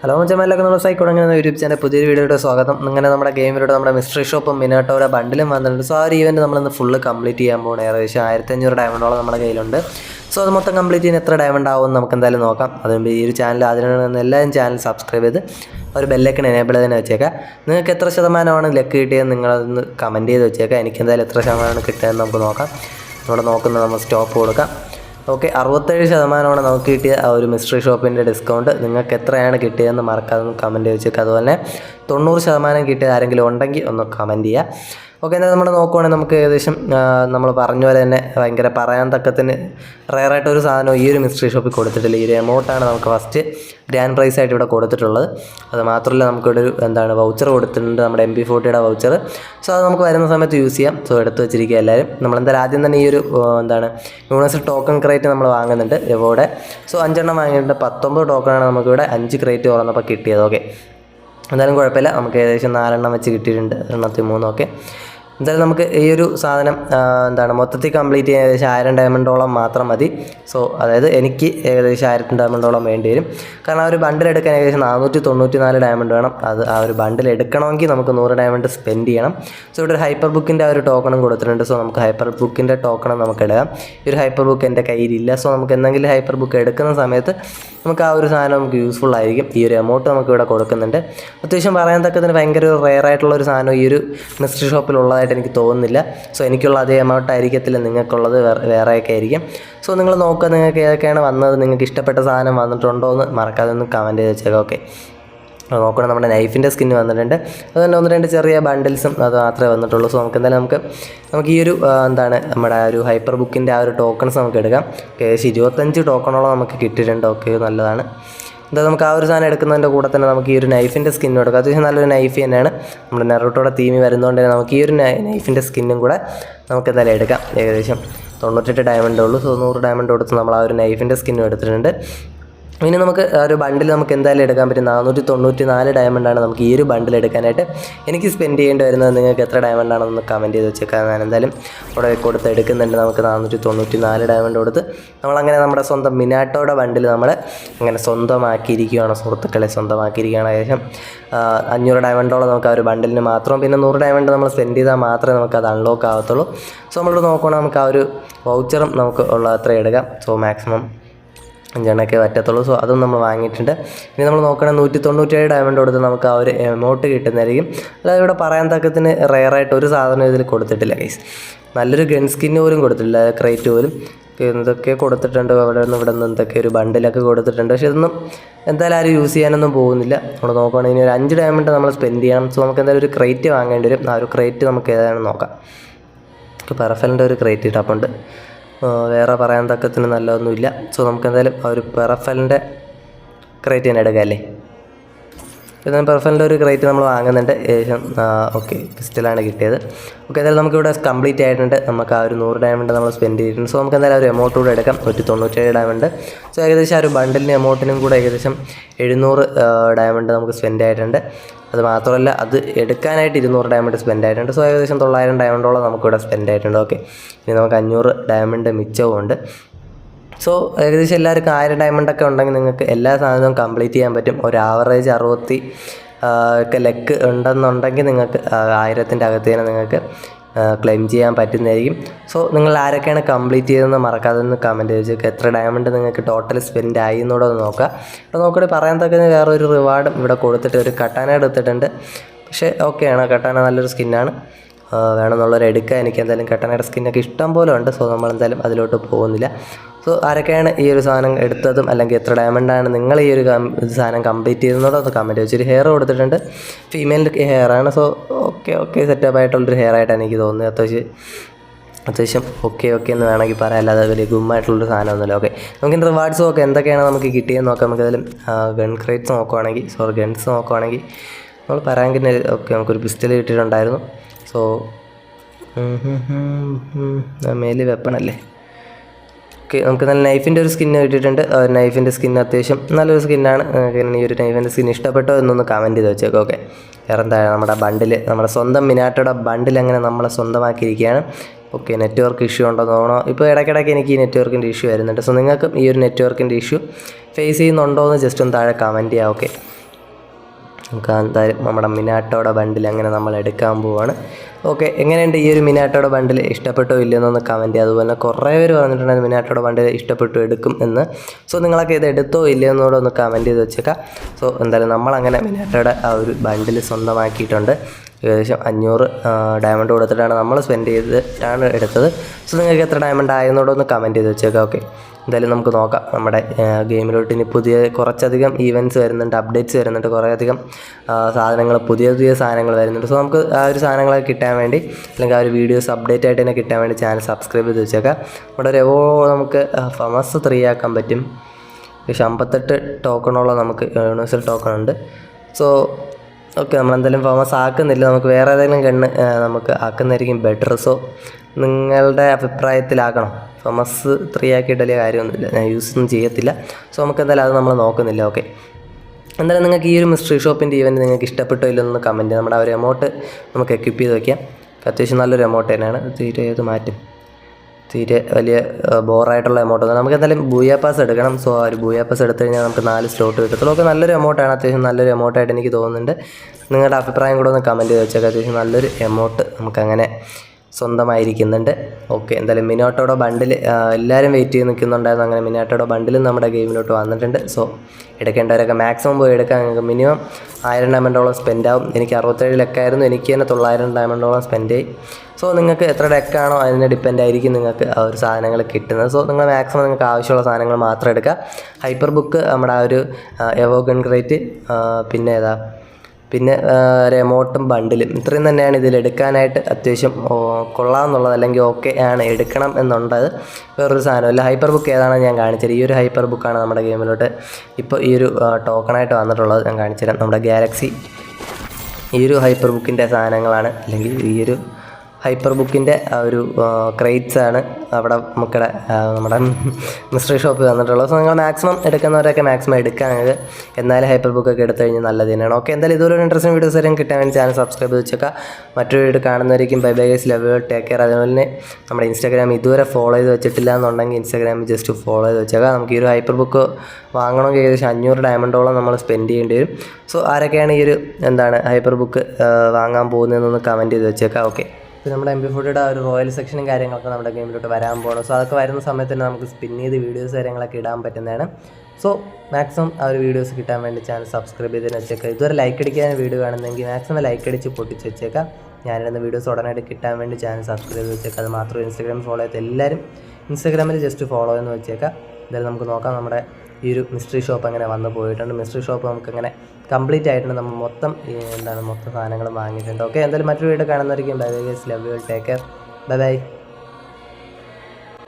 Hello മച്ചന്മാരിലൊക്കെ നമ്മൾ സൈക്കോൺ അങ്ങനെ YouTube channel പുതിയൊരു വീഡിയോയുടെ സ്വാഗതം. ഇങ്ങനെ നമ്മുടെ ഗെയിമിലൂടെ നമ്മുടെ മിസ്റ്ററി ഷോപ്പും മിനാട്ടോയുടെ ബണ്ടിലും വന്നിട്ടുണ്ട്. സോ ആ ഒരു ഇവന്റ് നമ്മളിന്ന് ഫുള്ള് കംപ്ലീറ്റ് ചെയ്യാൻ പോകണം ഏകദേശം ആയിരത്തി അഞ്ഞൂറ് ഡയമണ്ടോളം നമ്മുടെ കയ്യിലുണ്ട്. സോ അത് മൊത്തം കംപ്ലീറ്റ് ചെയ്യാൻ എത്ര ഡയമണ്ട് ആവും നമുക്ക് എന്തായാലും നോക്കാം. അതുകൊണ്ട് ഈ ഒരു ചാനൽ അതിനാണ് എല്ലാവരും ചാനൽ സബ്സ്ക്രൈബ് ചെയ്ത് ഒരു ബെല്ലൈക്കൺ എനേബിൾ തന്നെ വെച്ചേക്കാം നിങ്ങൾക്ക് എത്ര ശതമാനമാണ് ലക്ക് കിട്ടിയത് നിങ്ങളതൊന്ന് കമന്റ് ചെയ്ത് വെച്ചേക്കാം എനിക്ക് എന്തായാലും എത്ര ശതമാനമാണ് കിട്ടിയതെന്ന് നമുക്ക് നോക്കാം. ഇവിടെ നോക്കുന്നത് നമ്മൾ സ്റ്റോപ്പ് കൊടുക്കാം. ഓക്കെ അറുപത്തേഴ് ശതമാനമാണ് നമുക്ക് കിട്ടിയ ആ ഒരു മിസ്റ്ററി ഷോപ്പിന്റെ ഡിസ്കൗണ്ട്. നിങ്ങൾക്ക് എത്രയാണ് കിട്ടിയതെന്ന് മറക്കാതെ കമന്റ് വെച്ചേക്കുക അതുപോലെ തൊണ്ണൂറ് ശതമാനം കിട്ടിയത് ആരെങ്കിലും ഉണ്ടെങ്കിൽ ഒന്ന് കമന്റ് ചെയ്യുക. ഓക്കെ എന്നാൽ നമ്മൾ നോക്കുവാണെങ്കിൽ നമുക്ക് ഏകദേശം നമ്മൾ പറഞ്ഞ പോലെ തന്നെ ഭയങ്കര പറയാൻ തക്കത്തിന് റയറായിട്ട് ഒരു സാധനം ഈ ഒരു മിസ്റ്ററി ഷോപ്പിൽ കൊടുത്തിട്ടില്ല. ഈ ഒരു എമൗണ്ടാണ് നമുക്ക് ഫസ്റ്റ് ഗ്രാൻഡ് പ്രൈസ് ആയിട്ട് ഇവിടെ കൊടുത്തിട്ടുള്ളത്. അത് മാത്രമല്ല നമുക്കിവിടെ ഒരു എന്താണ് വൗച്ചർ കൊടുത്തിട്ടുണ്ട് നമ്മുടെ എം പി ഫോർട്ടിയുടെ വൗച്ചർ സോ അത് നമുക്ക് വരുന്ന സമയത്ത് യൂസ് ചെയ്യാം. സോ എടുത്ത് വെച്ചിരിക്കുക എല്ലാവരും. നമ്മളെന്തായാലും ആദ്യം തന്നെ ഈ ഒരു എന്താണ് യൂണിവേഴ്സൽ ടോക്കൺ ക്രേറ്റ് നമ്മൾ വാങ്ങുന്നുണ്ട്. ഇവിടെ സോ അഞ്ചെണ്ണം വാങ്ങിയിട്ടുണ്ട്. പത്തൊമ്പത് ടോക്കണാണ് നമുക്കിവിടെ അഞ്ച് ക്രേറ്റ് തുറന്നപ്പോൾ കിട്ടിയത്. ഓക്കെ എന്തായാലും കുഴപ്പമില്ല. നമുക്ക് ഏകദേശം നാലെണ്ണം വെച്ച് കിട്ടിയിട്ടുണ്ട്. എണ്ണത്തി മൂന്നൊക്കെ എന്തായാലും നമുക്ക് ഈ ഒരു സാധനം എന്താണ് മൊത്തത്തിൽ കംപ്ലീറ്റ് ചെയ്യാൻ ഏകദേശം ആയിരം ഡയമണ്ടോളം മാത്രം മതി. സോ അതായത് എനിക്ക് ഏകദേശം ആയിരത്തി ഡയമണ്ടോളം വേണ്ടി വരും. കാരണം ആ ഒരു ബണ്ടിൽ എടുക്കാൻ ഏകദേശം നാനൂറ്റി തൊണ്ണൂറ്റി നാല് ഡയമണ്ട് വേണം. അത് ആ ഒരു ബണ്ടിൽ എടുക്കണമെങ്കിൽ നമുക്ക് നൂറ് ഡയമണ്ട് സ്പെൻഡ് ചെയ്യണം. സോ ഇവിടെ ഒരു ഹൈപ്പർ ബുക്കിന്റെ ആ ഒരു ടോക്കണും കൊടുത്തിട്ടുണ്ട്. സോ നമുക്ക് ഹൈപ്പർ ബുക്കിന്റെ ടോക്കണും നമുക്ക് എടുക്കാം ഈ ഒരു ഹൈപ്പർ ബുക്ക് എന്റെ കയ്യിലില്ല. സോ നമുക്ക് എന്തെങ്കിലും ഹൈപ്പർ ബുക്ക് എടുക്കുന്ന സമയത്ത് നമുക്ക് ആ ഒരു സാധനം നമുക്ക് യൂസ്ഫുൾ ആയിരിക്കും. ഈ ഒരു എമൗണ്ട് നമുക്ക് ഇവിടെ കൊടുക്കുന്നുണ്ട്. അത്യാവശ്യം പറയാൻ തക്കത്തിന് ഭയങ്കര റെയർ ആയിട്ടുള്ള ഒരു സാധനം ഈ ഒരു മിസ്റ്ററി ഷോപ്പിൽ ഉള്ളതായിട്ട് എനിക്ക് തോന്നുന്നില്ല. സോ എനിക്കുള്ള അതേ എമൗണ്ട് ആയിരിക്കത്തില്ല നിങ്ങൾക്കുള്ളത് വേറെ വേറെയൊക്കെ ആയിരിക്കും. സോ നിങ്ങൾ നോക്കുക നിങ്ങൾക്ക് ഏതൊക്കെയാണ് വന്നത് നിങ്ങൾക്ക് ഇഷ്ടപ്പെട്ട സാധനം വന്നിട്ടുണ്ടോ എന്ന് മറക്കാതെ ഒന്ന് കമന്റ് ചെയ്ത് വെച്ചേക്കാം ഓക്കെ അത് നോക്കണം നമ്മുടെ നൈഫിന്റെ സ്കിന്ന് വന്നിട്ടുണ്ട്. അതുതന്നെ ഒന്ന് രണ്ട് ചെറിയ ബണ്ടിൽസും അത് മാത്രമേ വന്നിട്ടുള്ളൂ. സോ നമുക്ക് എന്തായാലും നമുക്ക് നമുക്ക് ഈ ഒരു എന്താണ് നമ്മുടെ ഒരു ഹൈപ്പർ ബുക്കിന്റെ ആ ഒരു ടോക്കൺസ് നമുക്ക് എടുക്കാം. ഏകദേശം ഇരുപത്തഞ്ച് ടോക്കണോളം നമുക്ക് കിട്ടിയിട്ടുണ്ട് ഓക്കെ നല്ലതാണ്. എന്താ നമുക്ക് ആ ഒരു സാധനം എടുക്കുന്നതിന്റെ കൂടെ തന്നെ നമുക്ക് ഈ ഒരു നൈഫിന്റെ സ്കിന്നും എടുക്കാം. അത്യാവശ്യം നല്ലൊരു നൈഫ് തന്നെയാണ്. നമ്മുടെ നെറോട്ടോടെ തീമി വരുന്നതുകൊണ്ട് തന്നെ നമുക്ക് ഈ ഒരു നൈഫിന്റെ സ്കിന്നും കൂടെ നമുക്ക് എന്തായാലും എടുക്കാം. ഏകദേശം തൊണ്ണൂറ്റെട്ട് ഡയമണ്ടേ ഉള്ളൂ. നൂറ് ഡയമണ്ട് കൊടുത്ത് നമ്മൾ ആ ഒരു നൈഫിന്റെ സ്കിന്നും എടുത്തിട്ടുണ്ട്. ഇനി നമുക്ക് ഒരു ബണ്ടിൽ നമുക്ക് എന്തായാലും എടുക്കാൻ പറ്റും. നാനൂറ്റി തൊണ്ണൂറ്റി നാല് ഡയമണ്ടാണ് നമുക്ക് ഈ ഒരു ബണ്ടിൽ എടുക്കാനായിട്ട് എനിക്ക് സ്പെൻഡ് ചെയ്യേണ്ടി വരുന്നത്. നിങ്ങൾക്ക് എത്ര ഡയമണ്ടാണെന്ന് കമന്റ് ചെയ്ത് വെച്ചേക്കാം. ഞാൻ എന്തായാലും ഇവിടെ കൊടുത്ത് എടുക്കുന്നുണ്ട്. നമുക്ക് നാനൂറ്റി തൊണ്ണൂറ്റി നാല് ഡയമണ്ട് കൊടുത്ത് നമ്മളങ്ങനെ നമ്മുടെ സ്വന്തം മിനാട്ടോയുടെ ബണ്ടിൽ നമ്മൾ അങ്ങനെ സ്വന്തമാക്കിയിരിക്കുകയാണ് സുഹൃത്തുക്കളെ സ്വന്തമാക്കിയിരിക്കുകയാണ് ഏകദേശം അഞ്ഞൂറ് ഡയമണ്ടോളം നമുക്ക് ആ ഒരു ബണ്ടിലിന് മാത്രം. പിന്നെ നൂറ് ഡയമണ്ട് നമ്മൾ സ്പെൻഡ് ചെയ്താൽ മാത്രമേ നമുക്ക് അത് അൺലോക്ക് ആവത്തുള്ളൂ. സോ നമ്മളിവിടെ നോക്കുകയാണെങ്കിൽ നമുക്ക് ആ ഒരു വൗച്ചറും നമുക്ക് ഉള്ള അത്ര എടുക്കാം. സോ മാക്സിമം അഞ്ചെണ്ണൊക്കെ പറ്റത്തുള്ളൂ. സോ അതും നമ്മൾ വാങ്ങിയിട്ടുണ്ട്. ഇനി നമ്മൾ നോക്കണേ നൂറ്റി തൊണ്ണൂറ്റേഴ് ഡയമണ്ട് കൊടുത്ത് നമുക്ക് ആ ഒരു എമൗണ്ട് കിട്ടുന്നതായിരിക്കും. അല്ലാതെ ഇവിടെ പറയാൻ തക്കത്തിന് റെയറായിട്ട് ഒരു സാധനം ഇതിൽ കൊടുത്തിട്ടില്ല ഗൈസ് നല്ലൊരു ഗൺ സ്കിന്ന് പോലും കൊടുത്തിട്ടില്ല ക്രേറ്റ് പോലും. എന്തൊക്കെ കൊടുത്തിട്ടുണ്ട് അവിടെ നിന്ന് ഇവിടെ നിന്ന് എന്തൊക്കെ ഒരു ബണ്ടിലൊക്കെ കൊടുത്തിട്ടുണ്ട്. പക്ഷെ ഇതൊന്നും എന്തായാലും ആരും യൂസ് ചെയ്യാനൊന്നും പോകുന്നില്ല. നമ്മൾ നോക്കുകയാണെങ്കിൽ ഇനി ഒരു അഞ്ച് ഡയമണ്ട് നമ്മൾ സ്പെൻഡ് ചെയ്യണം. സോ നമുക്ക് എന്തായാലും ഒരു ക്രേറ്റ് വാങ്ങേണ്ടി വരും. ആ ഒരു ക്രേറ്റ് നമുക്ക് ഏതാണെന്ന് നോക്കാം. പെർഫലിന്റെ ഒരു ക്രേറ്റ് ഇട്ടപ്പുണ്ട് വേറെ പറയാൻ തക്കത്തിന് നല്ലതൊന്നുമില്ല. സോ നമുക്ക് എന്തായാലും ആ ഒരു പെറഫലിന്റെ ക്രേറ്റ് തന്നെ എടുക്കാം അല്ലേ? പിന്നെ പെർഫലിന്റെ ഒരു ക്രേറ്റ് നമ്മൾ വാങ്ങുന്നുണ്ട്. ഏകദേശം ഓക്കെ ക്രിസ്റ്റലാണ് കിട്ടിയത്. ഓക്കെ എന്തായാലും നമുക്കിവിടെ കംപ്ലീറ്റ് ആയിട്ടുണ്ട്. നമുക്ക് ആ ഒരു നൂറ് ഡയമണ്ട് നമ്മൾ സ്പെൻഡ് ചെയ്തിട്ടുണ്ട്. സോ നമുക്ക് എന്തായാലും ഒരു എമൗണ്ട് കൂടെ എടുക്കാം. നൂറ്റി തൊണ്ണൂറ്റേഴ് ഡയമണ്ട് സോ ഏകദേശം ആ ഒരു ബണ്ടിലിന് എമൗണ്ടിനും കൂടെ ഏകദേശം എഴുന്നൂറ് ഡയമണ്ട് നമുക്ക് സ്പെൻഡ് ആയിട്ടുണ്ട്. അത് മാത്രമല്ല അത് എടുക്കാനായിട്ട് ഇരുന്നൂറ് ഡയമണ്ട് സ്പെൻഡ് ആയിട്ടുണ്ട്. സോ ഏകദേശം തൊള്ളായിരം ഡയമണ്ടോളം നമുക്കിവിടെ സ്പെൻഡ് ആയിട്ടുണ്ട്. ഓക്കെ ഇനി നമുക്ക് അഞ്ഞൂറ് ഡയമണ്ട് മിച്ചവും ഉണ്ട്. സോ ഏകദേശം എല്ലാവർക്കും ആയിരം ഡയമണ്ട് ഒക്കെ ഉണ്ടെങ്കിൽ നിങ്ങൾക്ക് എല്ലാ സാധനവും കംപ്ലീറ്റ് ചെയ്യാൻ പറ്റും. ഒരു ആവറേജ് അറുപത്തി ഒക്കെ ലെക്ക് ഉണ്ടെന്നുണ്ടെങ്കിൽ നിങ്ങൾക്ക് ആയിരത്തിന്റെ അകത്ത് തന്നെ നിങ്ങൾക്ക് ക്ലെയിം ചെയ്യാൻ പറ്റുന്നതായിരിക്കും. സോ നിങ്ങൾ ആരൊക്കെയാണ് കംപ്ലീറ്റ് ചെയ്തതെന്ന് മറക്കാതെ ഒന്ന് കമന്റ് ചെയ്തേക്ക് എത്ര ഡയമണ്ട് നിങ്ങൾക്ക് ടോട്ടൽ സ്പെൻഡ് ആയി എന്നൂടെ ഒന്ന് നോക്കുക. അപ്പോൾ നോക്കിയിട്ട് പറയാൻ തക്കുന്ന വേറെ ഒരു റിവാർഡും ഇവിടെ കൊടുത്തിട്ട് ഒരു കട്ടാന എടുത്തിട്ടുണ്ട്. പക്ഷേ ഓക്കെയാണ് കട്ടാന നല്ലൊരു സ്കിന്നാണ് വേണമെന്നുള്ളവർ എടുക്കുക എനിക്ക് എന്തായാലും കട്ടനയുടെ സ്കിന്നൊക്കെ ഇഷ്ടം പോലെ ഉണ്ട്. സോ നമ്മൾ എന്തായാലും അതിലോട്ട് പോകുന്നില്ല. സോ ആരൊക്കെയാണ് ഈ ഒരു സാധനം എടുത്തതും അല്ലെങ്കിൽ എത്ര ഡയമണ്ടാണ് നിങ്ങൾ ഈ ഒരു സാധനം കംപ്ലീറ്റ് ചെയ്യുന്നതോ അത് കമന്റ് വെച്ചൊരു ഹെയർ കൊടുത്തിട്ടുണ്ട്. ഫീമെയിലിന്റെ ആണ്. സോ ഓക്കെ ഓക്കെ സെറ്റപ്പ് ആയിട്ടുള്ളൊരു ഹെയർ ആയിട്ടാണ് എനിക്ക് തോന്നുന്നത്. അത്യാവശ്യം അത്യാവശ്യം ഓക്കെ ഓക്കെ എന്ന് വേണമെങ്കിൽ പറയാം. അല്ലാതെ വലിയ ഗുമ്മായിട്ടുള്ളൊരു സാധനമൊന്നുമില്ല. ഓക്കെ നമുക്ക് റിവാർഡ്സും ഒക്കെ എന്തൊക്കെയാണ് നമുക്ക് കിട്ടിയെന്ന് നോക്കാം. നമുക്ക് അതിലും ഗൺ ക്രേറ്റ്സ് നോക്കുവാണെങ്കിൽ സോറി ഗൺസ് നോക്കുവാണെങ്കിൽ നമ്മൾ പറയാങ്കിന് ഓക്കെ നമുക്കൊരു പിസ്റ്റൽ കിട്ടിയിട്ടുണ്ടായിരുന്നു. സോ മേൽ വെപ്പണല്ലേ? ഓക്കെ നമുക്ക് നല്ല നൈഫിന്റെ ഒരു സ്കിന്ന് കിട്ടിയിട്ടുണ്ട്. നൈഫിന്റെ സ്കിൻ അത്യാവശ്യം നല്ലൊരു സ്കിന്നാണ് ഈ ഒരു നൈഫിന്റെ സ്കിൻ ഇഷ്ടപ്പെട്ടോ എന്നൊന്ന് കമന്റ് ചെയ്ത് വെച്ചേക്കാം ഓക്കെ വേറെ എന്താ നമ്മുടെ ബണ്ടിൽ നമ്മുടെ സ്വന്തം മിനാട്ടോടെ ബണ്ടിൽ അങ്ങനെ നമ്മളെ സ്വന്തമാക്കിയിരിക്കുകയാണ്. ഓക്കെ നെറ്റ്വർക്ക് ഇഷ്യൂ ഉണ്ടോ തോന്നണോ ഇപ്പോൾ ഇടയ്ക്കിടയ്ക്ക് എനിക്ക് ഈ നെറ്റ്വർക്കിന്റെ ഇഷ്യൂ വരുന്നുണ്ട്. സോ നിങ്ങൾക്കും ഈ ഒരു നെറ്റ്വർക്കിന്റെ ഇഷ്യൂ ഫേസ് ചെയ്യുന്നുണ്ടോ എന്ന് ജസ്റ്റ് ഒന്ന് താഴെ കമന്റ് ചെയ്യാം ഓക്കെ നമുക്ക് എന്തായാലും നമ്മുടെ മിനാട്ടോടെ ബണ്ടിൽ അങ്ങനെ നമ്മൾ എടുക്കാൻ പോവാണ്. ഓക്കെ എങ്ങനെയുണ്ട് ഈ ഒരു മിനാട്ടോടെ ബണ്ടിൽ ഇഷ്ടപ്പെട്ടോ ഇല്ലയെന്നൊന്ന് കമന്റ് അതുപോലെ തന്നെ കുറേ പേര് പറഞ്ഞിട്ടുണ്ടായിരുന്നു മിനാട്ടോടെ ബണ്ടിൽ ഇഷ്ടപ്പെട്ടു എടുക്കും എന്ന്. സോ നിങ്ങളൊക്കെ ഇത് എടുത്തോ ഇല്ലയെന്നോടെ ഒന്ന് കമന്റ് ചെയ്ത് വെച്ചേക്കാം. സോ എന്തായാലും നമ്മളങ്ങനെ മിനാട്ടോടെ ആ ഒരു ബണ്ടിൽ സ്വന്തമാക്കിയിട്ടുണ്ട്. ഏകദേശം അഞ്ഞൂറ് ഡയമണ്ട് കൊടുത്തിട്ടാണ് നമ്മൾ സ്പെൻഡ് ചെയ്തിട്ടാണ് എടുത്തത്. സോ നിങ്ങൾക്ക് എത്ര ഡയമണ്ട് ആയെന്നോടെ ഒന്ന് കമന്റ് ചെയ്ത് വെച്ചേക്കാം ഓക്കെ എന്തായാലും നമുക്ക് നോക്കാം. നമ്മുടെ ഗെയിമിലോട്ട് ഇനി പുതിയ കുറച്ചധികം ഈവന്റ്സ് വരുന്നുണ്ട് അപ്ഡേറ്റ്സ് വരുന്നുണ്ട് കുറേയധികം സാധനങ്ങൾ പുതിയ പുതിയ സാധനങ്ങൾ വരുന്നുണ്ട്. സോ നമുക്ക് ആ ഒരു സാധനങ്ങളൊക്കെ കിട്ടാൻ വേണ്ടി അല്ലെങ്കിൽ ആ ഒരു വീഡിയോസ് അപ്ഡേറ്റ് ആയിട്ട് തന്നെ കിട്ടാൻ വേണ്ടി ചാനൽ സബ്സ്ക്രൈബ് ചെയ്ത് വെച്ചേക്കാം. നമ്മുടെ ഒരു നമുക്ക് ഫമസ് ത്രീ ആക്കാൻ പറ്റും. പക്ഷേ അമ്പത്തെട്ട് ടോക്കണോളം നമുക്ക് യൂണിവേഴ്സൽ ടോക്കൺ ഉണ്ട്. സോ ഓക്കെ നമ്മളെന്തായാലും ഫേമസ് ആക്കുന്നില്ല. നമുക്ക് വേറെ ഏതെങ്കിലും ഗണ്ണ് നമുക്ക് ആക്കുന്നതായിരിക്കും ബെറ്റർ സോ നിങ്ങളുടെ അഭിപ്രായത്തിലാക്കണം ഫേമസ് ത്രീ ആക്കിയിട്ട് വലിയ കാര്യമൊന്നുമില്ല. ഞാൻ യൂസ് ഒന്നും ചെയ്യത്തില്ല. സോ നമുക്ക് എന്തായാലും അത് നമ്മൾ നോക്കുന്നില്ല. ഓക്കെ എന്തായാലും നിങ്ങൾക്ക് ഈ ഒരു മിസ്റ്ററി ഷോപ്പിന്റെ ഈവന്റ് നിങ്ങൾക്ക് ഇഷ്ടപ്പെട്ടോ ഇല്ലെന്ന് കമന്റ് നമ്മുടെ ആ ഒരു എമൗണ്ട് നമുക്ക് എക്യൂപ്പ് ചെയ്ത് വയ്ക്കാം അത്യാവശ്യം നല്ലൊരു എമൗണ്ട് തന്നെയാണ്. തീരെ ഏത് മാറ്റും. തീരെ വലിയ ബോറായിട്ടുള്ള എമൗണ്ട് ഒന്നും നമുക്ക് എന്തായാലും ബൂയാ പാസ് എടുക്കണം. സോ ആ ഒരു ബൂയാ പാസ് എടുത്തു കഴിഞ്ഞാൽ നമുക്ക് നാല് സ്ലോട്ട് കിട്ടത്തുള്ളൂ. ഒക്കെ നല്ലൊരു എമൗണ്ടാണ് അത്യാവശ്യം നല്ലൊരു എമൗണ്ടായിട്ട് എനിക്ക് തോന്നുന്നുണ്ട്. നിങ്ങളുടെ അഭിപ്രായം കൂടെ ഒന്ന് കമന്റ് ചെയ്ത് വെച്ചേക്കാം. അത്യാവശ്യം നല്ലൊരു എമൗണ്ട് നമുക്കങ്ങനെ സ്വന്തമായിരിക്കുന്നുണ്ട്. ഓക്കെ എന്തായാലും മിനോട്ടോടെ ബണ്ടിൽ എല്ലാവരും വെയിറ്റ് ചെയ്ത് നിൽക്കുന്നുണ്ടായിരുന്നു. അങ്ങനെ മിനാട്ടോടെ ബണ്ടിലും നമ്മുടെ ഗെയിമിലോട്ട് വന്നിട്ടുണ്ട്. സോ എടുക്കേണ്ടവരൊക്കെ മാക്സിമം പോയി എടുക്കാൻ നിങ്ങൾക്ക് മിനിമം ആയിരം ഡയമണ്ടോളം സ്പെൻഡ് ആവും. എനിക്ക് അറുപത്തേഴിലൊക്കെ ആയിരുന്നു. എനിക്ക് തന്നെ തൊള്ളായിരം ഡയമണ്ടോളം സ്പെൻഡ് ചെയ്യും സോ നിങ്ങൾക്ക് എത്ര ഡെക്കാണോ അതിനെ ഡിപ്പെൻഡ് ആയിരിക്കും നിങ്ങൾക്ക് ആ ഒരു സാധനങ്ങൾ കിട്ടുന്നത്. സോ നിങ്ങൾ മാക്സിമം നിങ്ങൾക്ക് ആവശ്യമുള്ള സാധനങ്ങൾ മാത്രം എടുക്കുക. ഹൈപ്പർ ബുക്ക് നമ്മുടെ ആ ഒരു എവോ ഗൺ ക്രേറ്റ് പിന്നെ ഏതാ? പിന്നെ റിമോട്ടും ബണ്ടിലും ഇത്രയും തന്നെയാണ് ഇതിൽ എടുക്കാനായിട്ട് അത്യാവശ്യം കൊള്ളാമെന്നുള്ളത് അല്ലെങ്കിൽ ഓക്കെ ആണ് എടുക്കണം എന്നുള്ളത് വേറൊരു സാധനമല്ല ഹൈപ്പർ ബുക്ക് ഏതാണ് ഞാൻ കാണിച്ചത് ഈ ഒരു ഹൈപ്പർ ബുക്കാണ് നമ്മുടെ ഗെയിമിലോട്ട് ഇപ്പോൾ ഈ ഒരു ടോക്കണായിട്ട് വന്നിട്ടുള്ളത് ഞാൻ കാണിച്ചുതരാം. നമ്മുടെ ഗാലക്സി ഈ ഒരു ഹൈപ്പർ ബുക്കിന്റെ സാധനങ്ങളാണ്. അല്ലെങ്കിൽ ഈ ഒരു ഹൈപ്പർ ബുക്കിന്റെ ഒരു ക്രേറ്റ്സ് ആണ് അവിടെ നമുക്കിടെ നമ്മുടെ മിസ്റ്ററി ഷോപ്പിൽ വന്നിട്ടുള്ളത്. സോ നിങ്ങൾ മാക്സിമം എടുക്കുന്നവരൊക്കെ മാക്സിമം എടുക്കാനാണ് എന്നാലും ഹൈപ്പർ ബുക്കൊക്കെ എടുത്തു കഴിഞ്ഞാൽ നല്ലത് തന്നെയാണ്. ഓക്കെ എന്തായാലും ഇതുപോലെ ഇൻട്രസ്റ്റിംഗ് വീഡിയോസ് വരെയും കിട്ടാൻ വേണ്ടി ചാനൽ സബ്സ്ക്രൈബ് ചെയ്ത് മറ്റൊരു video കാണുന്നവരേക്കും bye bye guys love take care അതുപോലെ തന്നെ നമ്മുടെ ഇൻസ്റ്റാഗ്രാം ഇതുവരെ ഫോളോ ചെയ്ത് വെച്ചിട്ടില്ല എന്നുണ്ടെങ്കിൽ ഇൻസ്റ്റാഗ്രാമിൽ ജസ്റ്റ് ഫോളോ ചെയ്ത് വെച്ചേക്കാം. നമുക്ക് ഈ ഒരു ഹൈപ്പർ ബുക്ക് വാങ്ങണമെങ്കിൽ ഏകദേശം അഞ്ഞൂറ് ഡയമണ്ടോളം നമ്മൾ സ്പെൻഡ് ചെയ്യേണ്ടി വരും. സോ ആരൊക്കെയാണ് ഈ ഒരു എന്താണ് ഹൈപ്പർ ബുക്ക് വാങ്ങാൻ പോകുന്നതെന്നൊന്ന് കമന്റ് ചെയ്ത് വെച്ചേക്കാം. ഓക്കെ പിന്നെ നമ്മുടെ എം പി ഫോർട്ടിയുടെ ആ ഒരു റോയൽ സെക്ഷനും കാര്യങ്ങളൊക്കെ നമ്മുടെ ഗെയിമിലോട്ട് വരാൻ പോകണം സോ അതൊക്കെ വരുന്ന സമയത്ത് തന്നെ നമുക്ക് സ്പിൻ ചെയ്ത് വീഡിയോസ് കാര്യങ്ങളൊക്കെ ഇടാൻ പറ്റുന്നതാണ്. സോ മാക്സിമം ആ ഒരു വീഡിയോസ് കിട്ടാൻ വേണ്ടി ചാനൽ സബ്സ്ക്രൈബ് ചെയ്തതിന് വെച്ചേക്കാം ഇതുവരെ ലൈക്ക് അടിക്കാൻ വീഡിയോ കാണുന്നെങ്കിൽ മാക്സിമം ലൈക്ക് അടിച്ച് പൊട്ടിച്ച് വെച്ചേക്കാം ഞാനിടുന്ന വീഡിയോസ് ഉടനായിട്ട് കിട്ടാൻ വേണ്ടി ചാനൽ സബ്സ്ക്രൈബ് ചെയ്ത് വെച്ചേക്കാം അത് മാത്രം ഇൻസ്റ്റാഗ്രാം ഫോളോ ചെയ്ത് എല്ലാവരും ഇൻസ്റ്റാഗ്രാമിൽ ജസ്റ്റ് ഫോളോ എന്ന് വെച്ചേക്കാം എന്തായാലും നമുക്ക് നോക്കാം നമ്മുടെ ഈ ഒരു മിസ്റ്ററി ഷോപ്പ് അങ്ങനെ വന്നു പോയിട്ടുണ്ട്. മിസ്റ്ററി ഷോപ്പ് നമുക്കങ്ങനെ കംപ്ലീറ്റ് ആയിട്ടുണ്ട്. നമ്മൾ മൊത്തം എന്താണ് മൊത്തം സാധനങ്ങൾ വാങ്ങിയിട്ടുണ്ട്. ഓക്കെ എന്തായാലും മറ്റൊരു video bye bye love you take care bye bye